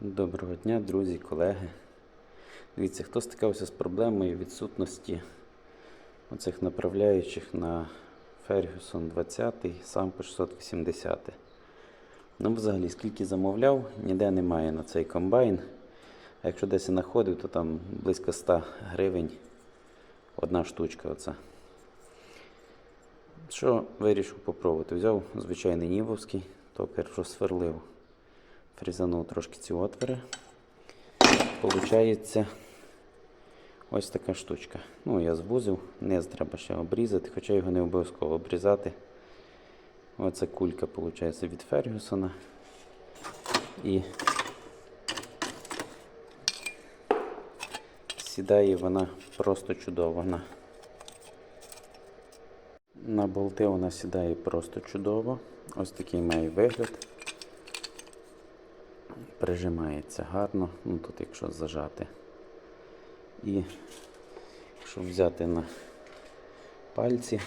Доброго дня, друзі, колеги. Дивіться, хто стикався з проблемою відсутності оцих направляючих на Ferguson 20, Sampo 680. Ну, взагалі, скільки замовляв, ніде немає на цей комбайн. А якщо десь і знаходив, то там близько 100 гривень одна штучка. Оця. Що вирішив попробувати? Взяв звичайний нівовський, токар розсверлив фрізанув трошки ці отвори. Получається ось така штучка. Ну, я звузив, низ треба ще обрізати, хоча його не обов'язково обрізати. Оце кулька виходить від Фергюсона. І сідає вона просто чудово. На, на болти вона сідає просто чудово. Ось такий має вигляд прижимається гарно, ну тут якщо зажати. І якщо взяти на пальці,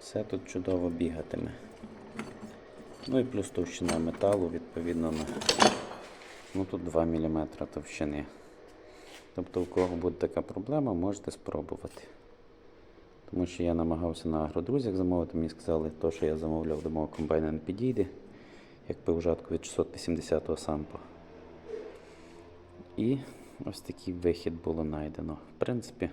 все тут чудово бігатиме. Ну і плюс товщина металу, відповідно, на ну тут 2 мм товщини. Тобто, у кого буде така проблема, можете спробувати. Тому що я намагався на агродрузях замовити, мені сказали, то, що я замовляв до мого не підійде, як пивжатку від 680-го сампо. І ось такий вихід було знайдено. В принципі,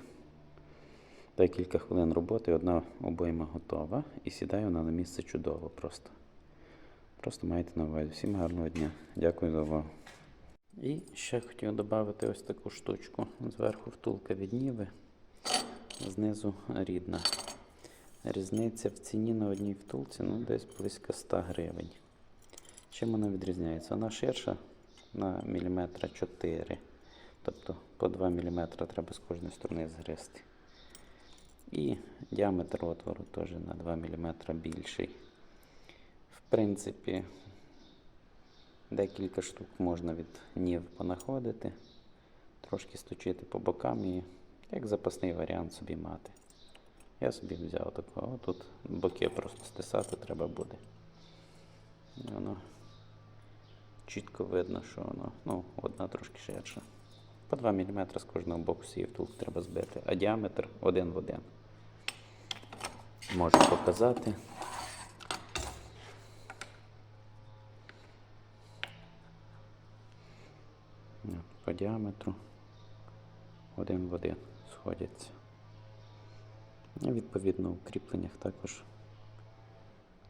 декілька хвилин роботи, одна обойма готова і сідає вона на місце чудово просто. Просто маєте на увазі. Всім гарного дня. Дякую за увагу. І ще хотів додати ось таку штучку. Зверху втулка від Ніви знизу рідна. Різниця в ціні на одній втулці ну, десь близько 100 гривень. Чим вона відрізняється? Вона ширша на міліметра 4. Тобто по 2 мм треба з кожної сторони згризти. І діаметр отвору теж на 2 мм більший. В принципі, декілька штук можна від нів понаходити, трошки сточити по бокам і як запасний варіант собі мати. Я собі взяв такого. Тут боки просто стисати треба буде. Воно чітко видно, що воно ну, одна трошки ширша. По 2 мм з кожного боку цієї втулки треба збити, а діаметр один в один. Можу показати. По діаметру один в один сходяться. І відповідно у кріпленнях також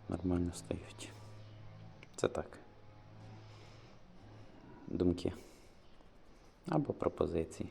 нормально стають. Це так. Думки або пропозиції.